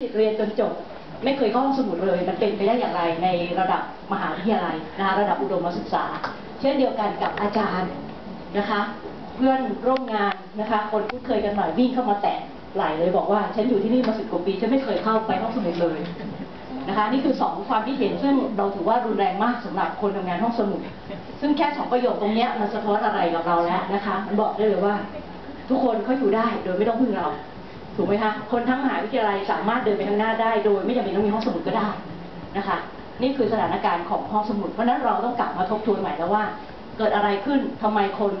เรียนจนจบไม่เคยเข้าห้องสมุดเลย มันเป็นไปได้อย่างไรในระดับมหาวิทยาลัยนะคะระดับอุดมศึกษา เช่นเดียวกันกับอาจารย์นะคะ เพื่อนร่วมงานนะคะ คนคุ้นเคยกันหน่อยวิ่งเข้ามาแตะไหลเลยบอกว่า ฉันอยู่ที่นี่มาสิบกว่าปีฉันไม่เคยเข้าไปห้องสมุดเลยนะคะ นี่คือสองความคิดเห็นซึ่งเราถือว่ารุนแรงมากสำหรับคนทำงานห้องสมุด ซึ่งแค่สองประโยคตรงนี้มันสะท้อนอะไรกับเราแล้วนะคะมันบอกได้เลยว่า ทุกคนเขาอยู่ได้โดยไม่ต้องพึ่งเรา ถูกไหมคะคนทั้งมหาวิทยาลัยสามารถเดินไปข้างหน้าได้ โดยไม่จำเป็นต้องมีห้องสมุดก็ได้นะคะ นี่คือสถานการณ์ของห้องสมุดเพราะนั้นเราต้องกลับมาทบทวนใหม่แล้วว่า เกิดอะไรขึ้นทำไมคน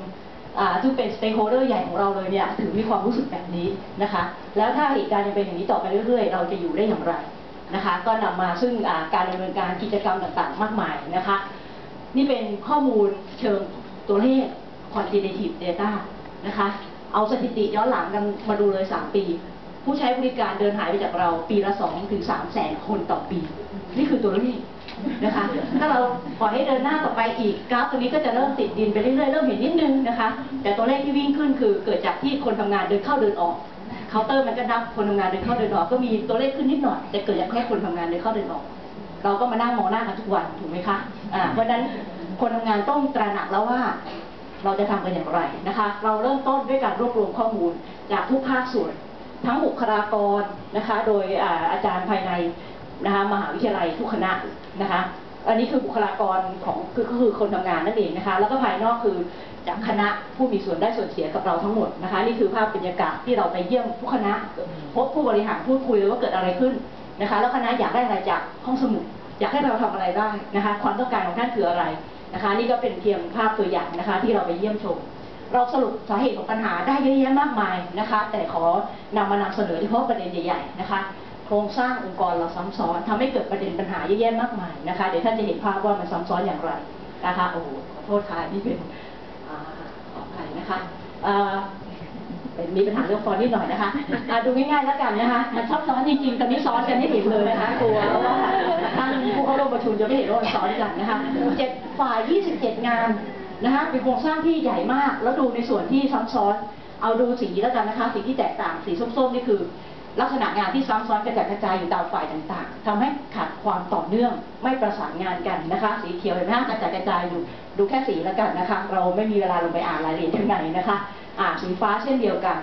อ่าซึ่งเป็นสเต็กโฮเดอร์ใหญ่ของเราเลยเนี่ยถึงมีความรู้สึกแบบนี้นะคะ แล้วถ้าเหตุการณ์ยังเป็นอย่างนี้ต่อไปเรื่อยๆ เราจะอยู่ได้อย่างไรนะคะ ก็นำมาซึ่งการดำเนินการกิจกรรมต่างๆ มากมายนะคะ นี่เป็นข้อมูลเชิงตัวเลข quantitative data นะคะ เอาสถิติย้อนหลังกันมาดูเลย 3 ปี ผู้ใช้บริการเดินหายไปจากเรา ปีละ2ถึง3แสนคนต่อปี นี่คือตัวเลขนะคะ ถ้าเราปล่อยให้เดินหน้าต่อไปอีกกราฟตัวนี้ก็จะเริ่มติดดินไปเรื่อยๆเริ่มเห็นนิดนึงนะคะ แต่ตัวเลขที่วิ่งขึ้นคือเกิดจากที่คนทำงานเดินเข้าเดินออกเคาน์เตอร์มันก็นับคนทำงานเดินเข้าเดินออกก็มีตัวเลขขึ้นนิดหน่อยแต่เกิดจากแค่คนทำงานเดินเข้าเดินออก เราก็มานั่งมองหน้ากันทุกวันถูกไหมคะอ่าเพราะฉะนั้นคนทำงานต้องตระหนักแล้วว่า เราจะทำกันอย่างไรนะคะ เราเริ่มต้นด้วยการรวบรวมข้อมูลจากทุกภาคส่วน ทั้งบุคลากรนะคะ โดยอาจารย์ภายในนะคะมหาวิทยาลัยทุกคณะนะคะ อันนี้คือบุคลากรของคือก็คือคนทำงานนั่นเองนะคะ แล้วก็ภายนอกคือจากคณะผู้มีส่วนได้ส่วนเสียกับเราทั้งหมดนะคะ นี่คือภาพบรรยากาศที่เราไปเยี่ยมทุกคณะ พบผู้บริหารพูดคุยเลยว่าเกิดอะไรขึ้นนะคะ แล้วคณะอยากได้อะไรจากห้องสมุดอยากให้เราทำอะไรได้นะคะ ความต้องการของท่านคืออะไร นะคะนี่ก็เป็นเพียงภาพตัวอย่างนะคะ ที่เราไปเยี่ยมชม เราสรุปสาเหตุของปัญหาได้เยอะแยะมากมายนะคะ แต่ขอนำมานำเสนอเฉพาะประเด็นใหญ่ๆนะคะ โครงสร้างองค์กรเราซ้ำซ้อนทำให้เกิดประเด็นปัญหาเยอะแยะมากมายนะคะเดี๋ยวท่านจะเห็นภาพว่ามันซ้ำซ้อนอย่างไรนะคะโอ้ขอโทษค่ะนี่เป็นอ่าขออภัยนะคะเป็นมีปัญหาเรื่องฟอนต์นิดหน่อยนะคะดูง่ายๆแล้วกันนะคะมันซับซ้อนจริงๆตอนนี้ซ้อนกันให้เห็นเลยนะคะกลัวว่า ผู้เข้าร่วมประชุมจะไม่เห็นว่ามันซ้อนกันนะคะเจ็ดฝ่าย 27 งานนะคะเป็นโครงสร้างที่ใหญ่มาก แล้วดูในส่วนที่ซ้ำซ้อนเอาดูสีแล้วกันนะคะสีที่แตกต่างสีส้มๆนี่คือ ลักษณะงานที่ซ้ำซ้อนกระจัดกระจายอยู่ตามฝ่ายต่างๆทำให้ขาดความต่อเนื่องไม่ประสานงานกันนะคะ สีเขียวเห็นไหมคะกระจัดกระจายอยู่ดูแค่สีแล้วกันนะคะ เราไม่มีเวลาลงไปอ่านรายละเอียดข้างในนะคะ อ่าสีฟ้าเช่นเดียวกัน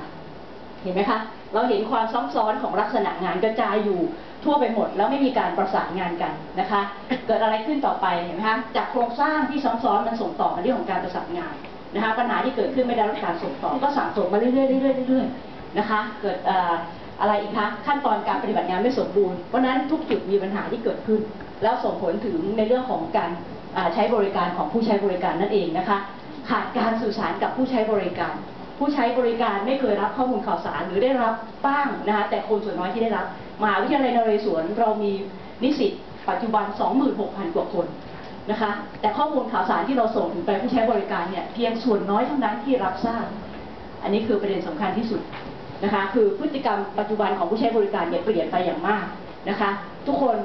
เห็นไหมคะเราเห็นความซ้ำซ้อนของลักษณะงานกระจายอยู่ ทั่วไปหมด แล้วไม่มีการประสานงานกันนะคะ เกิดอะไรขึ้นต่อไปเห็นไหมคะจากโครงสร้างที่ซ้ำซ้อนมันส่งต่อมาเรื่องของการประสานงานนะคะ ปัญหาที่เกิดขึ้นไม่ได้รับการส่งต่อก็สั่งส่งมาเรื่อยๆเรื่อยๆเรื่อยๆนะคะ เกิดอะไรอีกคะขั้นตอนการปฏิบัติงานไม่สมบูรณ์เพราะนั้นทุกจุดมีปัญหาที่เกิดขึ้น แล้วส่งผลถึงในเรื่องของการใช้บริการของผู้ใช้บริการนั่นเองนะคะขาดการสื่อสารกับผู้ใช้บริการ ผู้ใช้บริการไม่เคยรับข้อมูลข่าวสารหรือได้รับบ้างนะคะแต่คนส่วนน้อยที่ได้รับ มหาวิทยาลัยนเรศวรเรามีนิสิตปัจจุบัน 26,000 กว่าคนนะคะแต่ข้อมูลข่าวสารที่เราส่งถึงไปผู้ใช้บริการเนี่ยเพียงส่วนน้อยเท่านั้นที่รับทราบ อันนี้คือประเด็นสำคัญที่สุดนะคะคือพฤติกรรมปัจจุบันของผู้ใช้บริการเนี่ยเปลี่ยนไปอย่างมากนะคะทุกคน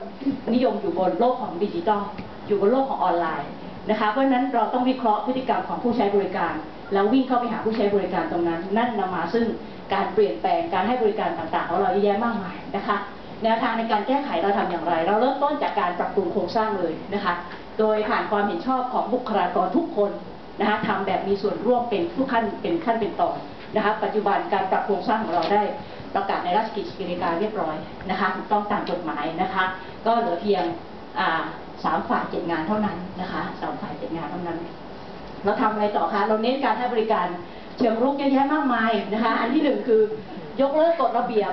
นิยมอยู่บนโลกของดิจิทัลอยู่บนโลกของออนไลน์นะคะเพราะฉะนั้นเราต้องวิเคราะห์พฤติกรรมของผู้ใช้บริการ แล้ววิ่งเข้าไปหาผู้ใช้บริการตรงนั้น นั่นนำมาซึ่ง การเปลี่ยนแปลงการให้บริการต่างๆของเราเยอะแยะมากมายนะคะแนวทางในการแก้ไขเราทำอย่างไร เราเริ่มต้นจากการปรับปรุงโครงสร้างเลยนะคะ โดยผ่านความเห็นชอบของบุคลากรทุกคนนะคะทำแบบมีส่วนร่วมเป็นทุกขั้นเป็นขั้นเป็นตอนนะคะ ปัจจุบันการปรับโครงสร้างของเราได้ประกาศในราชกิจกิจการเรียบร้อยนะคะถูกต้องตามกฎหมายนะคะ ก็เหลือเพียงสามฝ่ายเจ็ดงานเท่านั้นนะคะสามฝ่ายเจ็ดงานเท่านั้น เราทำอะไรต่อคะเราเน้นการให้บริการ เชิงรุกเยอะแยะมากมายนะคะ อันที่หนึ่งคือยกเลิกกฎระเบียบ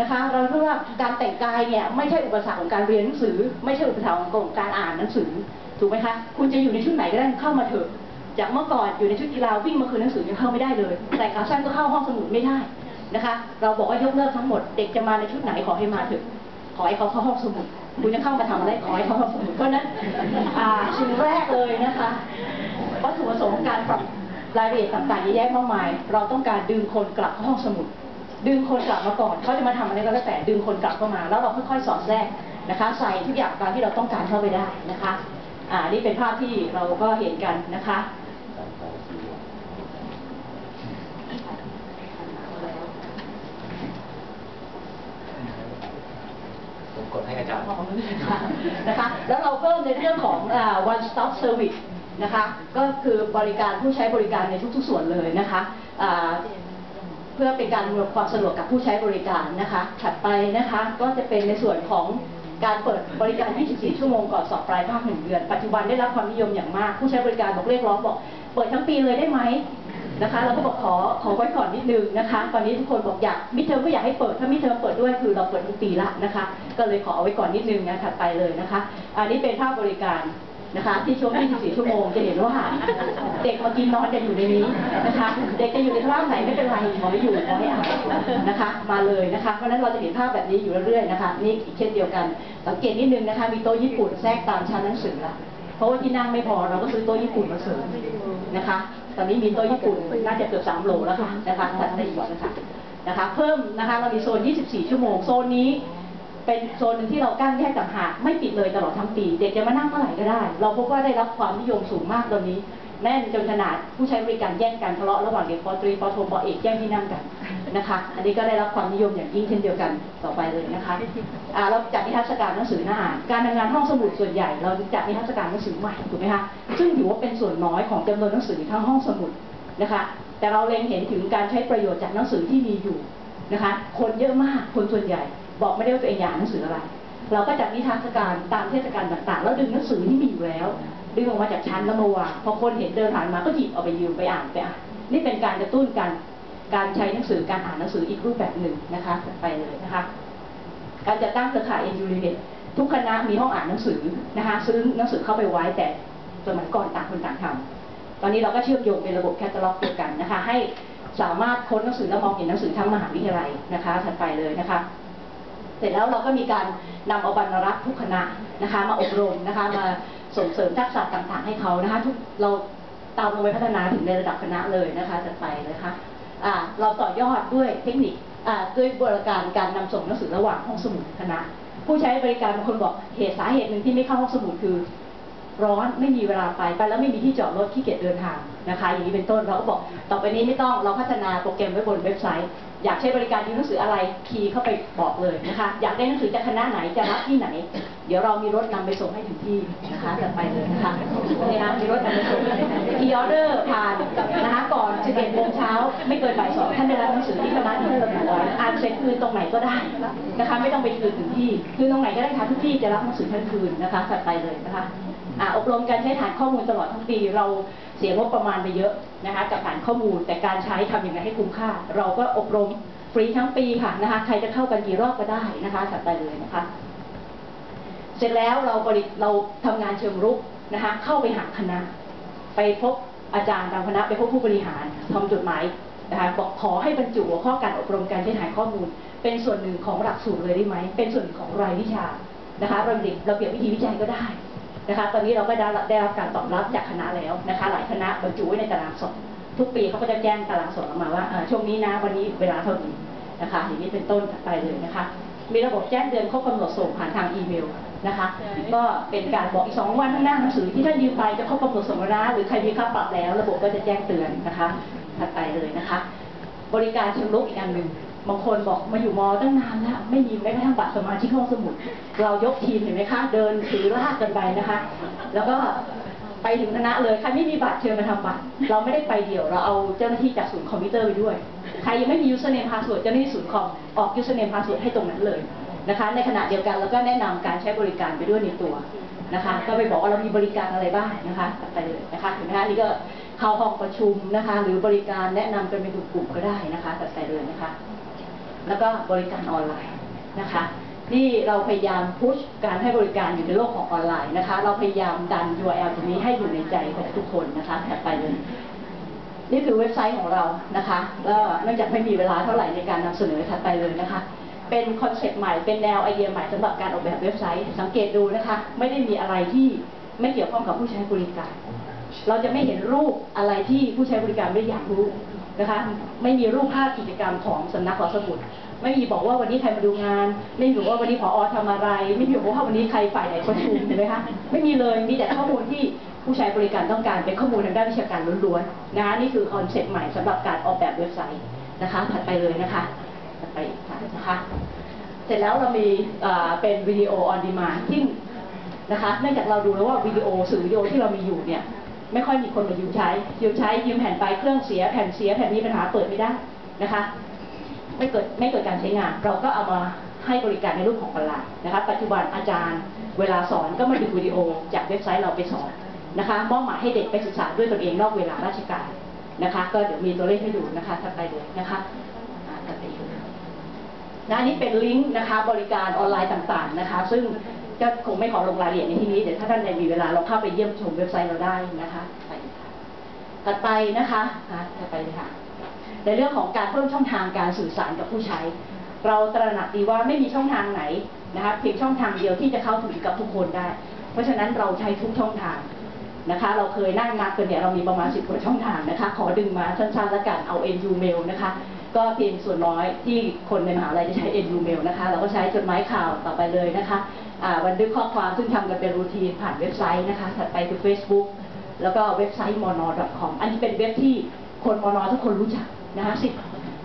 นะคะ เราเรียกว่าการแต่งกายเนี่ยไม่ใช่อุปสรรคของการเรียนหนังสือ ไม่ใช่อุปสรรคของการอ่านหนังสือถูกไหมคะคุณจะอยู่ในชุดไหนก็ได้เข้ามาเถอะ จากเมื่อก่อนอยู่ในชุดกีฬาวิ่งมาคืนหนังสือยังเข้าไม่ได้เลย แต่ขาสั้นก็เข้าห้องสมุดไม่ได้นะคะ เราบอกว่ายกเลิกทั้งหมดเด็กจะมาในชุดไหนขอให้มาเถอะขอให้เขาเข้าห้องสมุดคุณจะเข้ามาทำอะไรขอให้เขาเข้าห้องสมุดเพราะนั้นอ่าสิ่งแรกเลยนะคะวัตถุประสงค์การปรับ รายละเอียดต่างๆเยอะแยะมากมาย เราต้องการดึงคนกลับเข้าห้องสมุด ดึงคนกลับมาก่อนเขาจะมาทำอะไรก็แล้วแต่ดึงคนกลับเข้ามา แล้วเราค่อยๆสอดแทรกนะคะ ใส่ทุกอย่างตามที่เราต้องการเข้าไปได้นะคะอ่านี่เป็นภาพที่เราก็เห็นกันนะคะอผมกดให้อาจารย์นะคะ แล้วเราเพิ่มในเรื่องของอ่า one stop service นะคะ ก็คือบริการผู้ใช้บริการในทุก ๆ ส่วนเลยนะคะเพื่อเป็นการอำนวยความสะดวกกับผู้ใช้บริการนะคะ ถัดไปนะคะก็จะเป็นในส่วนของการเปิดบริการ 24 ชั่วโมงก่อนสอบปลายภาคหนึ่งเดือน ปัจจุบันได้รับความนิยมอย่างมาก ผู้ใช้บริการบอกเรียกร้องบอก เปิดทั้งปีเลยได้ไหมนะคะ เราก็บอกขอขอไว้ก่อนนิดนึงนะคะ ตอนนี้ทุกคนบอกอยากมิเทอมก็อยากให้เปิด ถ้ามิเทอมเปิดด้วยคือเราเปิดทุกปีละนะคะ ก็เลยขอเอาไว้ก่อนนิดนึงนะถัดไปเลยนะคะ อันนี้เป็นภาพบริการ นะคะที่ช่วง 24 ชั่วโมงจะเห็นว่าเด็กมากินนอนกันอยู่ในนี้นะคะเด็กจะอยู่ในท่าไหนไม่เป็นไรขอให้อยู่ขอให้อ่านนะคะ มาเลยนะคะเพราะนั้นเราจะเห็นภาพแบบนี้อยู่เรื่อยๆนะคะนี่อีกเช่นเดียวกัน สังเกตนิดนึงนะคะ มีโต๊ะญี่ปุ่นแทรกตามชั้นหนังสือละเพราะว่าที่นั่งไม่พอเราก็ซื้อโต๊ะญี่ปุ่นมาเสริมนะคะ ตอนนี้มีโต๊ะญี่ปุ่นน่าจะเกือบ 3 โลแล้วค่ะนะคะถัดไปอีกนะคะนะคะ เพิ่มนะคะเรามีโซน 24 ชั่วโมงโซนนี้ เป็นโซนหนึ่งที่เรากั้นแยกต่างหากไม่ปิดเลยตลอดทั้งปี เด็กจะมานั่งเมื่อไหร่ก็ได้ เราพบว่าได้รับความนิยมสูงมากตอนนี้ แน่นจนขนาดผู้ใช้บริการแย่งกันทะเลาะระหว่างเด็กปตรีปโทปเอกแย่งที่นั่งกันนะคะ อันนี้ก็ได้รับความนิยมอย่างยิ่งเช่นเดียวกันต่อไปเลยนะคะอ่าเราจัดนิทรรศการหนังสือหน้าอ่านการทำงานห้องสมุดส่วนใหญ่ เราจัดนิทรรศการหนังสือใหม่ถูกไหมคะซึ่งถือว่าเป็นส่วนน้อยของจำนวนหนังสือทั้งห้องสมุดนะคะ แต่เราเล็งเห็นถึงการใช้ประโยชน์จากหนังสือที่มีอยู่ นะคะ คนเยอะมากคนส่วนใหญ่ บอกไม่ได้ว่าตัวเองอยากหนังสืออะไร เราก็จัดนิทรรศการตามเทศกาลต่างๆ แล้วดึงหนังสือที่มีอยู่แล้ว ดึงออกมาจากชั้นแล้วมาวางพอคนเห็นเดินผ่านมาก็หยิบเอาไปยืมไปอ่านไปอ่านนี่เป็นการกระตุ้นการการใช้หนังสือการอ่านหนังสืออีกรูปแบบหนึ่งนะคะไปเลยนะคะ การจัดตั้งเครือข่าย n u n i t ทุกคณะมีห้องอ่านหนังสือนะคะซื้อหนังสือเข้าไปไว้แต่สมัยก่อนต่างคนต่างทำตอนนี้เราก็เชื่อมโยงเป็นระบบแคตตาล็อกเดียวกันนะคะให้ สามารถค้นหนังสือและมองเห็นหนังสือทั้งมหาวิทยาลัยนะคะถัดไปเลยนะคะ เสร็จแล้วเราก็มีการนำเอาบรรณารักษ์ทุกคณะนะคะ มาอบรมนะคะมาส่งเสริมทักษะต่างๆ ให้เขานะคะทุกเราตามลงไปพัฒนาถึงในระดับคณะเลยนะคะจะไปเลยค่ะอ่าเราต่อยอดด้วยเทคนิคอ่าด้วยบริการการนำส่งหนังสือระหว่างห้องสมุดคณะ ผู้ใช้บริการบางคนบอกเหตุสาเหตุหนึ่งที่ไม่เข้าห้องสมุดคือ ร้อนไม่มีเวลาไปไปแล้วไม่มีที่จอดรถขี้เกียจเดินทาง นะคะ อย่างนี้เป็นต้นเราก็บอกต่อไปนี้ไม่ต้องเราพัฒนาโปรแกรมไว้บนเว็บไซต์ อยากใช้บริการยืมหนังสืออะไรคีย์เข้าไปบอกเลยนะคะ อยากได้หนังสือจากคณะไหนจะรับที่ไหน เดี๋ยวเรามีรถนำไปส่งให้ถึงที่นะคะจะไปเลยนะคะนี่นะมีรถนำไปส่งคีย์ออเดอร์ผ่านนะคะก่อน11โมงเช้าไม่เกินบ่ายสองท่านได้รับหนังสือที่คณะที่ระบุไว้อ่านเสร็จคืนตรงไหนก็ได้นะคะ ไม่ต้องไปคืนถึงที่คือตรงไหนก็ได้ค่ะทุกที่จะรับหนังสือท่านคืนนะคะถัดไปเลยนะคะ อบรมการใช้ฐานข้อมูลตลอดทั้งปี เราเสียงบประมาณไปเยอะนะคะกับฐานข้อมูล แต่การใช้ทำยังไงให้คุ้มค่า เราก็อบรมฟรีทั้งปีค่ะนะคะใครจะเข้ากันกี่รอบก็ได้นะคะถัดไปเลยนะคะ เสร็จแล้วเราบริเราทำงานเชิงรุกนะคะเข้าไปหาคณะ ไปพบอาจารย์ตามคณะไปพบผู้บริหารทำจดหมายนะคะบอกขอให้บรรจุหัวข้อการอบรมการใช้ฐานข้อมูล เป็นส่วนหนึ่งของหลักสูตรเลยได้ไหมเป็นส่วนของรายวิชานะคะระเบียบระเบียบวิธีวิจัยก็ได้ นะคะ ตอนนี้เราก็ได้รับได้รับการตอบรับจากคณะแล้วนะคะ หลายคณะบรรจุไว้ในตารางสอบทุกปีเขาก็จะแจ้งตารางสอบออกมาว่าเอ่อช่วงนี้นะวันนี้เวลาเท่านี้นะคะ อย่างนี้เป็นต้นถัดไปเลยนะคะ มีระบบแจ้งเตือนครบกำหนดส่งผ่านทางอีเมลนะคะ ก็เป็นการบอกอีกสองวันข้างหน้าหนังสือที่ท่านยืมไปจะครบกำหนดส่งแล้วนะหรือใครมีค่าปรับแล้ว ระบบก็จะแจ้งเตือนนะคะถัดไปเลยนะคะ บริการเชิงลุกอีกอันหนึ่ง บางคนบอกมาอยู่มอตั้งนานแล้วไม่มีแม้กระทั่งบัตรสมาชิกห้องสมุด เรายกทีมเห็นไหมคะ เดินถือลากกันไปนะคะ แล้วก็ไปถึงคณะเลยใครไม่มีบัตรเชิญมาทำบัตร เราไม่ได้ไปเดี่ยวเราเอาเจ้าหน้าที่จากศูนย์คอมพิวเตอร์ไปด้วย ใครยังไม่มี username password เจ้าหน้าที่ศูนย์คอมออก username password ให้ตรงนั้นเลยนะคะ ในขณะเดียวกันเราก็แนะนำการใช้บริการไปด้วยในตัวนะคะ ก็ไปบอกว่าเรามีบริการอะไรบ้างนะคะไปเลยนะคะเห็นไหมคะนี่ก็เข้าห้องประชุมนะคะ หรือบริการแนะนำกันเป็นกลุ่มๆก็ได้นะคะตัดไปเลยนะคะ แล้วก็บริการออนไลน์นะคะนี่เราพยายามพุชการให้บริการอยู่ในโลกของออนไลน์นะคะ เราพยายามดัน URL ตรงนี้ให้อยู่ในใจของทุกคนนะคะถัดไปเลยนี่คือเว็บไซต์ของเรานะคะแล้วเนื่องจากไม่มีเวลาเท่าไหร่ในการนำเสนอถัดไปเลยนะคะ เป็นคอนเซ็ปต์ใหม่เป็นแนวไอเดียใหม่สำหรับการออกแบบเว็บไซต์ สังเกตดูนะคะ ไม่ได้มีอะไรที่ไม่เกี่ยวข้องกับผู้ใช้บริการ เราจะไม่เห็นรูปอะไรที่ผู้ใช้บริการไม่อยากรู้นะคะ ไม่มีรูปภาพกิจกรรมของสำนักขอสมุด ไม่มีบอกว่าวันนี้ใครมาดูงาน ไม่มีบอว่าวันนี้ผอทำอะไร ไม่มีบอกว่าวันนี้ใครฝ่ายไหนประชุมเห็นไหมคะ ไม่มีเลย มีแต่ข้อมูลที่ผู้ใช้บริการต้องการเป็นข้อมูลทางด้านวิชาการล้วนๆนะคะนี่คือคอนเซ็ปต์ใหม่สำหรับการออกแบบเว็บไซต์นะคะ ถัดไปเลยนะคะ ถัดไปค่ะนะคะ เสร็จแล้วเรามีเอ่อเป็นวิดีโอออนดีมาที่งนะคะ เนื่องจากเราดูแล้วว่าวิดีโอสื่อวิดีโอที่เรามีอยู่เนี่ย ไม่ค่อยมีคนมายืมใช้ยืมใช้ยืมแผ่นไปเครื่องเสียแผ่นเสียแผ่นมีปัญหาเปิดไม่ได้นะคะ ไม่เกิดไม่เกิดการใช้งาน เราก็เอามาให้บริการในรูปของออนไลน์นะคะ ปัจจุบันอาจารย์ เวลาสอนก็มาดึงวิดีโอจากเว็บไซต์เราไปสอนนะคะมอบหมายให้เด็กไปศึกษาด้วยตนเองนอกเวลาราชการนะคะ ก็เดี๋ยวมีตัวเลขให้ดูนะคะถัดไปเลยนะคะอ่าถัดไปอีกนะอันนี้เป็นลิงก์นะคะ บริการออนไลน์ต่างๆนะคะ ซึ่ง ก็คงไม่ขอลงรายละเอียดในที่นี้ เดี๋ยวถ้าท่านใดมีเวลาเราเข้าไปเยี่ยมชมเว็บไซต์เราได้นะคะไปค่ะถัดไปนะคะอะถัดไปเลยค่ะ ในเรื่องของการเพิ่มช่องทางการสื่อสารกับผู้ใช้ เราตระหนักดีว่าไม่มีช่องทางไหนนะคะเพียงช่องทางเดียวที่จะเข้าถึงกับทุกคนได้ เพราะฉะนั้นเราใช้ทุกช่องทางนะคะ เราเคยนั่งนับกันเนี่ยเรามีประมาณ10กว่าช่องทางนะคะ ขอดึงมาสั้นๆแล้วกันเอา NU mail นะคะก็เพียงส่วนน้อยที่คนในมหาลัยจะใช้ NU mail นะคะ เราก็ใช้จดหมายข่าวต่อไปเลยนะคะ บันทึกข้อความซึ่งทำกันเป็นรูทีนผ่านเว็บไซต์นะคะถัดไปคือ Facebook แล้วก็เว็บไซต์ mono.com อันนี้เป็นเว็บที่คนมอนอทุกคนรู้จักนะคะสิทธิ์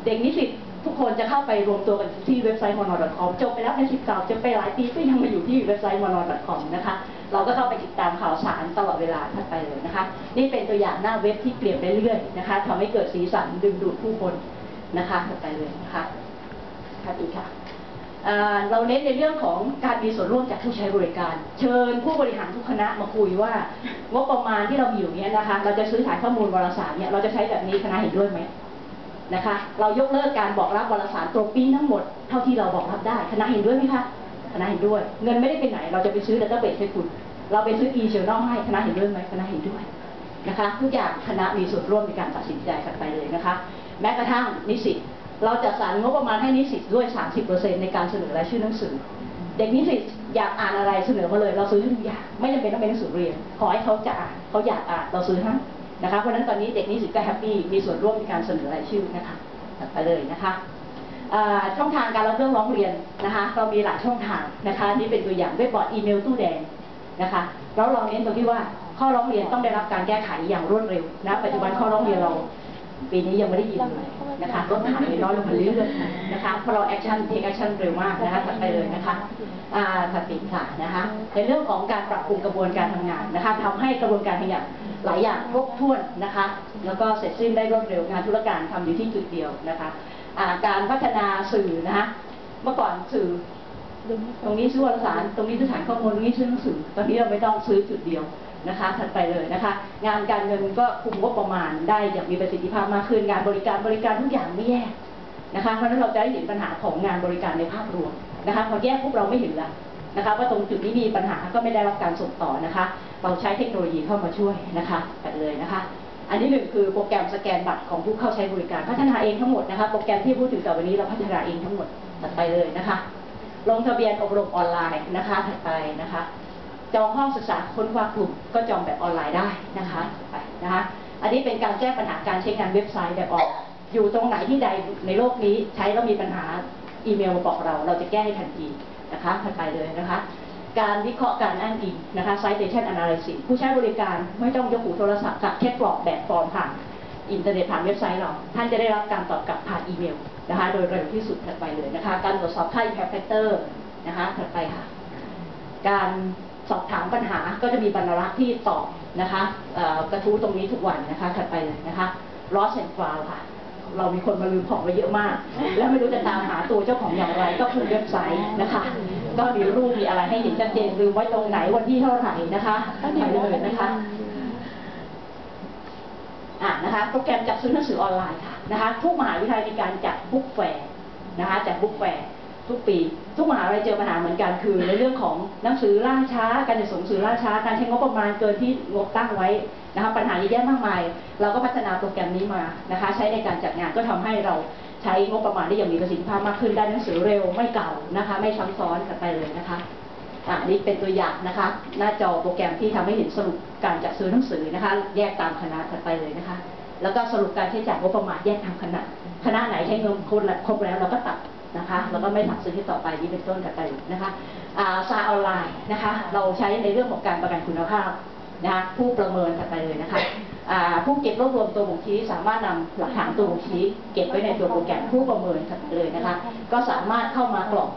เด็กนิสิตทุกคนจะเข้าไปรวมตัวกันที่เว็บไซต์ mono.com จบไปแล้วในสิบเก่าจะไปหลายปีก็ยังมาอยู่ที่เว็บไซต์ mono.com นะคะเราก็เข้าไปติดตามข่าวสารตลอดเวลาถัดไปเลยนะคะ นี่เป็นตัวอย่างหน้าเว็บที่เปลี่ยนไปเรื่อยๆนะคะทำให้เกิดสีสันดึงดูดผู้คนนะคะถัดไปเลยนะคะถัดอีกค่ะ เราเน้นในเรื่องของการมีส่วนร่วมจากผู้ใช้บริการ เชิญผู้บริหารทุกคณะมาคุยว่างบประมาณที่เรามีอยู่เนี้ยนะคะ เราจะซื้อขายข้อมูลวารสารเนี่ยเราจะใช้แบบนี้คณะเห็นด้วยไหมนะคะ เรายกเลิกการบอกรับวารสารตัวปริ้นทั้งหมดเท่าที่เราบอกรับได้คณะเห็นด้วยไหมคะคณะเห็นด้วย เงินไม่ได้ไปไหน เราจะไปซื้อดัตเตอร์เบสให้คุณ เราไปซื้อ e j o u r n a l ให้คณะเห็นด้วยไหมคณะเห็นด้วยนะคะ ทุกอย่างคณะมีส่วนร่วมในการตัดสินใจกันไปเลยนะคะ แม้กระทั่งนิสิต เราจัดสรรงบประมาณให้นิสิตด้วย 30%ในการเสนอรายชื่อหนังสือ เด็กนิสิตอยากอ่านอะไรเสนอมาเลย เราซื้อทุกอย่างไม่จำเป็นต้องเป็นหนังสือเรียน ขอให้เขาจะอ่านเขาอยากอ่านเราซื้อให้นะคะเพราะฉะนั้นตอนนี้เด็กนิสิตก็แฮปปี้มีส่วนร่วมในการเสนอรายชื่อนะคะไปเลยนะคะช่องทางการรับเรื่องร้องเรียนนะคะเรามีหลายช่องทางนะคะนี่เป็นตัวอย่างเว็บบอร์ดอีเมลตู้แดงนะคะแล้วเราเน้นตรงที่ว่าข้อร้องเรียนต้องได้รับการแก้ไขอย่างรวดเร็วนะปัจจุบันข้อร้องเรียนเรา ปีนี้ยังไม่ได้ยินเลย นะคะลดหายน้อยลงมาเรื่อยๆนะคะพราะเราแอคชั่นเทคแอคชั่นเร็วมากนะคะถัดไปเลยนะคะอ่าถัดไปค่ะนะคะในเรื่องของการปรับปรุงกระบวนการทำงานนะคะทำให้กระบวนการทำงานหลายอย่างครบถ้วนนะคะ แล้วก็เสร็จสิ้นได้รวดเร็วงานธุรการทำอยู่ที่จุดเดียวนะคะอ่าการพัฒนาสื่อนะคะเมื่อก่อนสื่อตรงนี้ซื้อวารสาร ตรงนี้ซื้อฐานข้อมูลตรงนี้ซื้อหนังสือตอนนี้เราไม่ต้องซื้อจุดเดียว นะคะถัดไปเลยนะคะ งานการเงินก็คุมงบประมาณได้อย่างมีประสิทธิภาพมากขึ้นงานบริการบริการทุกอย่างไม่แยกนะคะเพราะนั้นเราจะได้เห็นปัญหาของงานบริการในภาพรวมนะคะพอแยกพวกเราไม่เห็นละนะคะว่าตรงจุดนี้มีปัญหาก็ไม่ได้รับการส่งต่อนะคะ เราใช้เทคโนโลยีเข้ามาช่วยนะคะไปเลยนะคะ อันที่หนึ่งคือโปรแกรมสแกนบัตรของผู้เข้าใช้บริการพัฒนาเองทั้งหมดนะคะโปรแกรมที่พูดถึงต่อไปนี้เราพัฒนาเองทั้งหมดถัดไปเลยนะคะ ลงทะเบียนอบรมออนไลน์นะคะถัดไปนะคะ จองห้องศึกษาค้นคว้ากลุ่ม ก็จองแบบออนไลน์ได้นะคะไปนะคะอันนี้เป็นการแก้ปัญหาการใช้งานเว็บไซต์แบบออนไลน์อยู่ตรงไหนที่ใดในโลกนี้ใช้แล้วมีปัญหาอีเมลมาบอกเรา เราจะแก้ให้ทันทีนะคะถัดไปเลยนะคะ การวิเคราะห์การอ้างอิงนะคะ citation analysis ผู้ใช้บริการไม่ต้องยกหูโทรศัพท์กับแค่กรอกแบบฟอร์มผ่านอินเทอร์เน็ตผ่านเว็บไซต์เรา ท่านจะได้รับการตอบกลับผ่านอีเมลนะคะ โดยเร็วที่สุดถัดไปเลยนะคะ การตรวจสอบค่า impact factor นะคะถัดไปค่ะ การ สอบถามปัญหาก็จะมีบรรลักษ์ที่ตอบนะคะกระทู้ตรงนี้ทุกวันนะคะถัดไปเลยนะคะ lost and found ค่ะเรามีคนมาลืมของไปเยอะมาก แล้วไม่รู้จะตามหาตัวเจ้าของอย่างไร ก็คือเว็บไซต์นะคะก็มีรูปมีอะไรให้เห็นชัดเจนลืมไว้ตรงไหนวันที่เท่าไหร่นะคะไปเลยนะคะอ่านะคะโปรแกรมจัดซื้อหนังสือออนไลน์ค่ะนะคะทุกมหาวิทยาลัยมีการจัดบุ๊กแฟร์นะคะจัดบุ๊กแฟร์ ทุกปี ทุกมหาวิทยาลัยเจอปัญหาเหมือนกันคือ ในเรื่องของหนังสือล่าช้า การจัดส่งหนังสือล่าช้า การใช้งบประมาณเกินที่งบตั้งไว้นะคะปัญหาเยอะแยะมากมาย เราก็พัฒนาโปรแกรมนี้มานะคะ ใช้ในการจัดงานก็ทำให้เราใช้งบประมาณได้อย่างมีประสิทธิภาพมากขึ้นได้หนังสือเร็วไม่เก่านะคะ ไม่ซ้ำซ้อนกันไปเลยนะคะอ่านี่เป็นตัวอย่างนะคะ หน้าจอโปรแกรมที่ทำให้เห็นสรุปการจัดซื้อหนังสือนะคะ แยกตามคณะถัดไปเลยนะคะ แล้วก็สรุปการใช้จ่ายงบประมาณแยกตามคณะคณะไหนใช้เงินครบแล้วครบแล้วเราก็ตัด นะคะ แล้วก็ไม่ถักซื้อที่ต่อไปนี่เป็นต้นถัดไปนะคะอ่าซาออนไลน์นะคะ เราใช้ในเรื่องของการประกันคุณภาพนะคะผู้ประเมินถัดไปเลยนะคะผู้เก็บรวบรวมตัวบ่งชี้สามารถนำหลักฐานตัวบ่งชี้ เก็บไว้ในตัวโปรแกรมผู้ประเมินเลยนะคะ ก็สามารถเข้ามากรอก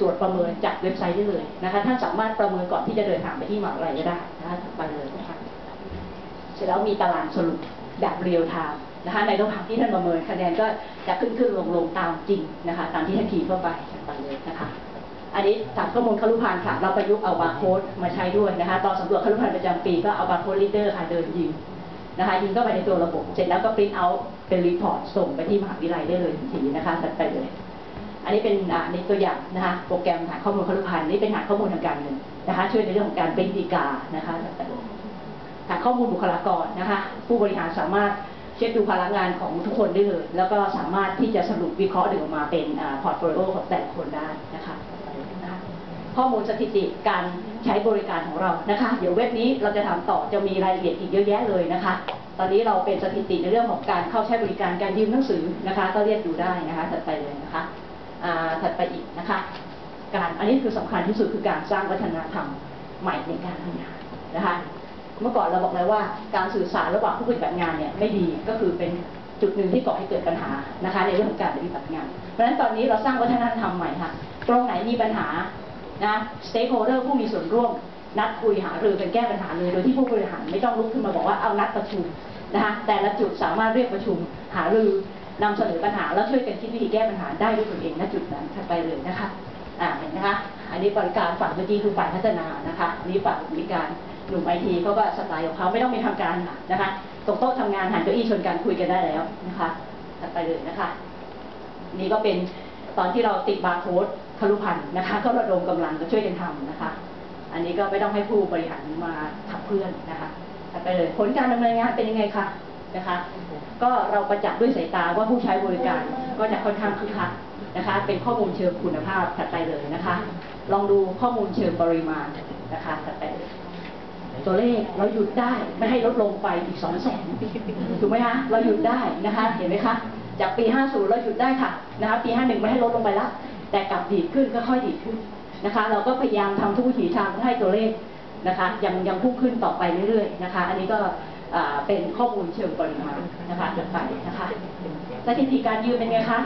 ตรวจประเมินจากเว็บไซต์ได้เลยนะคะ ท่านสามารถประเมินก่อนที่จะเดินทางไปที่มหาวิทยาลัยก็ได้นะคะไปเลยนะคะ เสร็จแล้วมีตารางสรุปแบบเรียลไทม์ นะคะในระหว่างที่ท่านประเมินคะแนนก็จะขึ้นขึ้นลงลงตามจริงนะคะตามที่ท่านทีเข้าไปไปเลยนะคะ อันนี้ฐานข้อมูลคารุพันค่ะ เราประยุกต์เอาบาร์โค้ดมาใช้ด้วยนะคะตอนสำรวจคารุพันประจำปีก็เอาบาร์โค้ดลีดเดอร์ค่ะเดินยิงนะคะยิงเข้าไปในตัวระบบ เสร็จแล้วก็ปริ้นเอาเป็นรีพอร์ตส่งไปที่มหาวิทยาลัยได้เลยทันทีนะคะถัดไปเลย อันนี้เป็นอ่าในตัวอย่างนะคะโปรแกรมฐานข้อมูลคารุพันนี่เป็นฐานข้อมูลทางการเงินนะคะช่วยในเรื่องของการเป็นดีกานะคะถัดไปเลยฐานข้อมูลบุคลากรนะคะผู้บริหารสามารถ ช็คดูพลังงานของทุกคนได้เลย แล้วก็สามารถที่จะสรุปวิเคราะห์ดึงออกมาเป็นพอร์ตโฟลิโอของแต่ละคนได้นะคะข้อมูลสถิติการใช้บริการของเรานะคะ เดี๋ยวเว็บนี้เราจะทำต่อจะมีรายละเอียดอีกเยอะแยะเลยนะคะ ตอนนี้เราเป็นสถิติในเรื่องของการเข้าใช้บริการการยืมหนังสือนะคะ ก็เรียกดูได้นะคะถัดไปเลยนะคะถัดไปอีกนะคะ การอันนี้คือสำคัญที่สุดคือการสร้างวัฒนธรรมใหม่ในการทำงานนะคะ เมื่อก่อนเราบอกแล้วว่าการสื่อสารระหว่างผู้ปฏิบัติงานเนี่ยไม่ดีก็คือเป็นจุดหนึ่งที่ก่อให้เกิดปัญหานะคะ ในเรื่องของการปฏิบัติงาน เพราะฉะนั้นตอนนี้เราสร้างวัฒนธรรมใหม่ค่ะ ตรงไหนมีปัญหานะสเต็กโฮเดอร์ผู้มีส่วนร่วม นัดคุยหารือกันแก้ปัญหาเลยโดยที่ผู้บริหารไม่ต้องลุกขึ้นมาบอกว่าเอานัดประชุมนะคะแต่ละจุดสามารถเรียกประชุมหารือนำเสนอปัญหาแล้วช่วยกันคิดวิธีแก้ปัญหาได้ด้วยตนเองณจุดนั้นถัดไปเลยนะคะอ่าเห็นไหมคะ อันนี้บริการฝั่งเมื่อกี้คือฝ่ายพัฒนานะคะอันนี้ฝั่งบริการ หนุ่มไอทีเขาก็สไตล์ของเขาไม่ต้องมีทำการนะคะ ตรงโต๊ะทำงานหันเก้าอี้ชนกันคุยกันได้แล้วนะคะถัดไปเลยนะคะ นี่ก็เป็นตอนที่เราติดบาร์โค้ดคารุพันนะคะ ก็ระดมกำลังก็ช่วยกันทำนะคะ อันนี้ก็ไม่ต้องให้ผู้บริหารมาขับเคลื่อนนะคะถัดไปเลยผลการดำเนินงานเป็นยังไงคะนะคะ ก็เราประจักษ์ด้วยสายตาว่าผู้ใช้บริการ ก็จะค่อนข้างคึกคักนะคะ เป็นข้อมูลเชิงคุณภาพถัดไปเลยนะคะ ลองดูข้อมูลเชิงปริมาณนะคะถัดไปเลย ตัวเลขเราหยุดได้ไม่ให้ลดลงไปอีกสองแสนถูกไหมคะเราหยุดได้นะคะเห็นไหมคะจากปี 50 เราหยุดได้ค่ะนะคะปี 51 ไม่ให้ลดลงไปละแต่กลับดีดขึ้นก็ค่อยดีดขึ้นนะคะ เราก็พยายามทำทุกวิถีทางเพื่อให้ตัวเลขนะคะยังยังพุ่งขึ้นต่อไปเรื่อยๆนะคะ อันนี้ก็เป็นข้อมูลเชิงปริมาณนะคะถัดไปนะคะสถิติการยืมเป็นไงคะ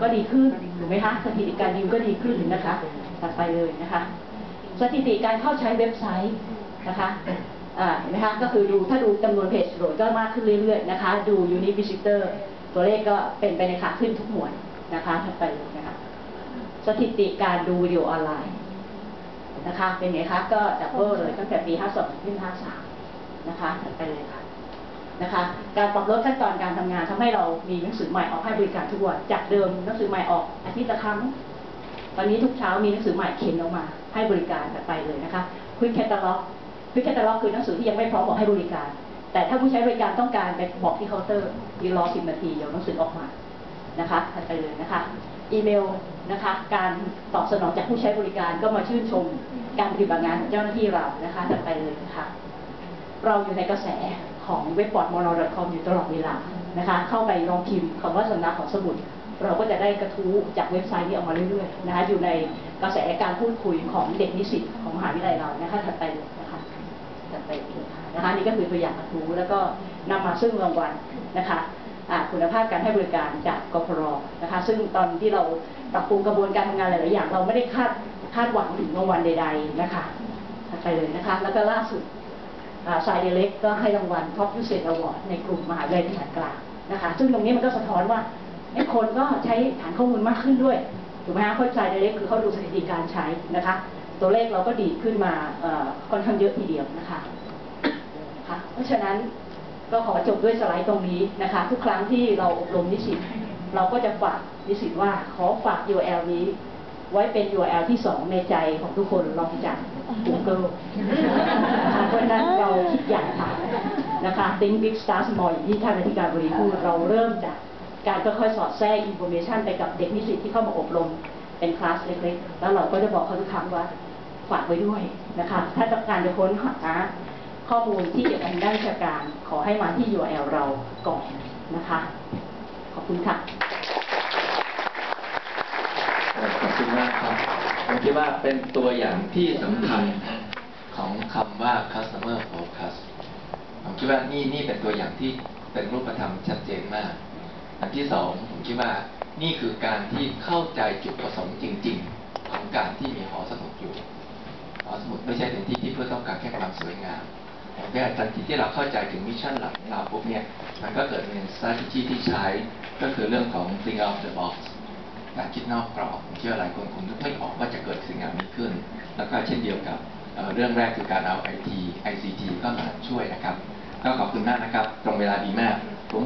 ก็ดีขึ้นถูกไหมคะสถิติการยืมก็ดีขึ้นนะคะ ถัดไปเลยนะคะ สถิติการเข้าใช้เว็บไซต์ นะคะอ่าเห็นไหมคะก็คือดูถ้าดูจำนวนเพจโหลดก็มากขึ้นเรื่อยๆนะคะ ดู unique visitor ตัวเลขก็เป็นไปในขาขึ้นทุกหมวดนะคะถัดไปเลยนะคะสถิติการดูวิดีโอออนไลน์นะคะ เป็นไงคะก็ดับเบิลเลยตั้งแต่ปี 52ขึ้น53 นะคะถัดไปเลยค่ะนะคะ การปรับลดขั้นตอนการทำงานทำให้เรามีหนังสือใหม่ออกให้บริการทุกวันจากเดิมหนังสือใหม่ออกอาทิตย์ละครั้งตอนนี้ทุกเช้ามีหนังสือใหม่เข็นออกมา ให้บริการถัดไปเลยนะคะ Quick Catalog Quick Catalog คือหนังสือที่ยังไม่พร้อมบอกให้บริการ แต่ถ้าผู้ใช้บริการต้องการไปบอกที่เคาน์เตอร์ยืนรอ10นาทีเดี๋ยวหนังสือออกมานะคะถัดไปเลยนะคะ อีเมลนะคะ การตอบสนองจากผู้ใช้บริการก็มาชื่นชมการปฏิบัติงานของเจ้าหน้าที่เรานะคะถัดไปเลยนะคะเราอยู่ในกระแสของเว็บบอร์ด mono.com อยู่ตลอดเวลานะคะ เข้าไปลองพิมพ์คำว่าสำนักของสมุด เราก็จะได้กระทู้จากเว็บไซต์นี้ออกมาเรื่อยๆนะคะอยู่ในกระแสการพูดคุยของเด็กนิสิตของมหาวิทยาลัยเรานะคะถัดไปเลยนะคะ ถัดไปเลยนะคะนี่ก็คือตัวอย่างกระทู้แล้วก็นำมาซึ่งรางวัลนะคะคุณภาพการให้บริการจากกพรนะคะ ซึ่งตอนที่เราปรับปรุงกระบวนการทำงานหลาย ๆ อย่าง เราไม่ได้คาดคาดหวังถึงรางวัลใด ๆ นะคะไปเลยนะคะ แล้วก็ล่าสุดสายเดเล็กก็ให้รางวัลท็อปยูเซ a อวอร์ดในกลุ่มมหาวิทยาลัยทหารกลางนะคะ ซึ่งตรงนี้มันก็สะท้อนว่าไอ้คนก็ใช้ฐานข้อมูลมากขึ้นด้วยถูกไหมคะเพราะสายเดเล็กคือเขาดูสถิติการใช้นะคะ ตัวเลขเราก็ดีขึ้นมาค่อนข้างเยอะทีเดียวนะคะค่ะเพราะฉะนั้นก็ขอจบด้วยสไลด์ตรงนี้นะคะ ทุกครั้งที่เราอบรมนิสิตเราก็จะฝากนิสิตว่าขอฝาก URL นี้ ไว้เป็น URL ที่สองในใจของทุกคนลองจาก Google เพราะฉะนั้นเราคิดอย่างค่ะนะคะ Think Big Start Small อยที่ท่านอธิการบดีพูดเราเริ่มจากการค่อยๆสอดแทรก information ไปกับเด็กนิสิตที่เข้ามาอบรมเป็นคลาสเล็กๆ แล้วเราก็จะบอกเขาทุกครั้งว่า ฝากไว้ด้วยนะคะ ถ้าต้องการจะค้นหาข้อมูลที่เกี่ยวกับด้านวิชาการ ขอให้มาที่ URL เราก่อนนะคะ ขอบคุณค่ะ ขอบคุณมากครับ ผมคิดว่าเป็นตัวอย่างที่สำคัญของคำว่า customer focus ผมคิดว่านี่นี่เป็นตัวอย่างที่เป็นรูปธรรมชัดเจนมาก อันที่สองผมคิดว่านี่คือการที่เข้าใจจุดประสงค์จริง ๆ ของการที่มีหอสมุดอยู่ อสมุดไม่ใช่เป็นที่ที่เพื่อต้องการแค่ความสวยงามแต่ทันทีที่เราเข้าใจถึงมิชชั่นหลักของเราปุ๊บเนี่ยมันก็เกิดเป็น strategy ที่ใช้ก็คือเรื่องของ think out of the box การคิดนอกกรอบเชื่อหลายคนคงนึกไม่ออกว่าจะเกิดสิ่งเหล่านี้ขึ้น แล้วก็เช่นเดียวกับเเรื่องแรกคือการเอา IT ICT เข้ามาช่วยนะครับ ก็ขอบคุณมากนะครับ ตรงเวลาดีมากผม